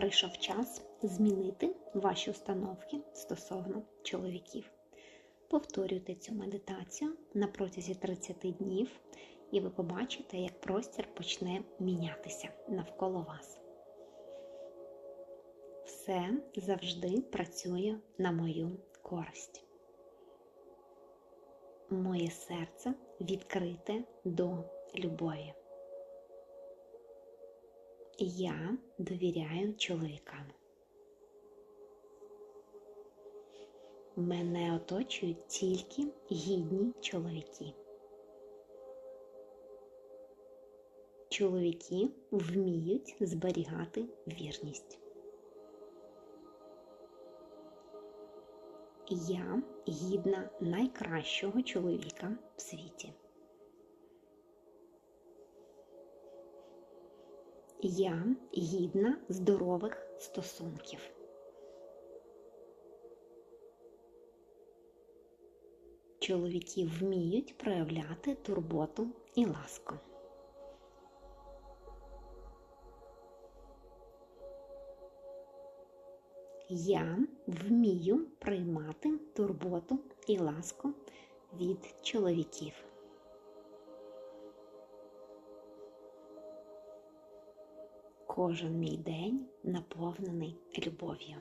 прийшов час змінити ваші установки стосовно чоловіків. Повторюйте цю медитацію на протязі 30 днів, і ви побачите, як простір почне мінятися навколо вас. Все завжди працює на мою користь. Моє серце відкрите до любові. Я довіряю чоловікам. Мене оточують тільки гідні чоловіки. Чоловіки вміють зберігати вірність. Я гідна найкращого чоловіка в світі. Я гідна здорових стосунків. Чоловіки вміють проявляти турботу і ласку. Я вмію приймати турботу і ласку від чоловіків. Кожен мій день наповнений любов'ю.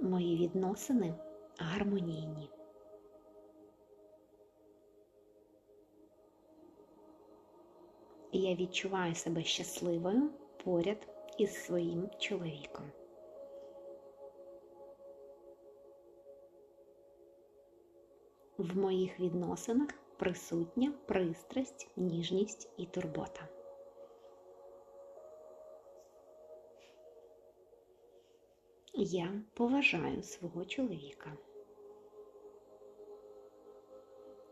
Мої відносини гармонійні. Я відчуваю себе щасливою поряд із своїм чоловіком. В моїх відносинах присутня пристрасть, ніжність і турбота. Я поважаю свого чоловіка.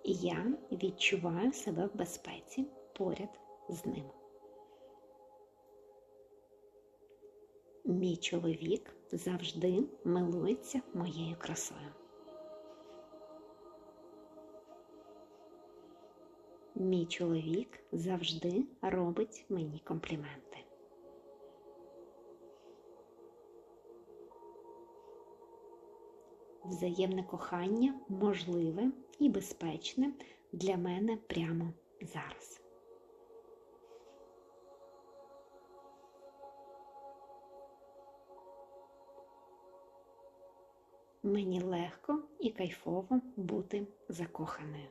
Я відчуваю себе в безпеці поряд з ним. Мій чоловік завжди милується моєю красою. Мій чоловік завжди робить мені компліменти. Взаємне кохання можливе і безпечне для мене прямо зараз. Мені легко і кайфово бути закоханою.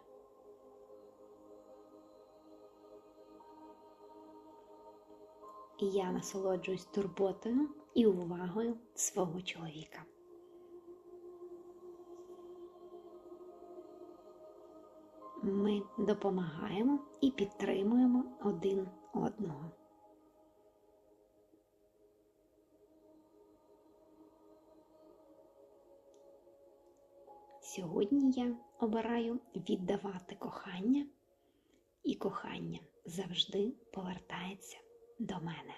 І я насолоджуюсь турботою і увагою свого чоловіка. Ми допомагаємо і підтримуємо один одного. Сьогодні я обираю віддавати кохання, і кохання завжди повертається до мене.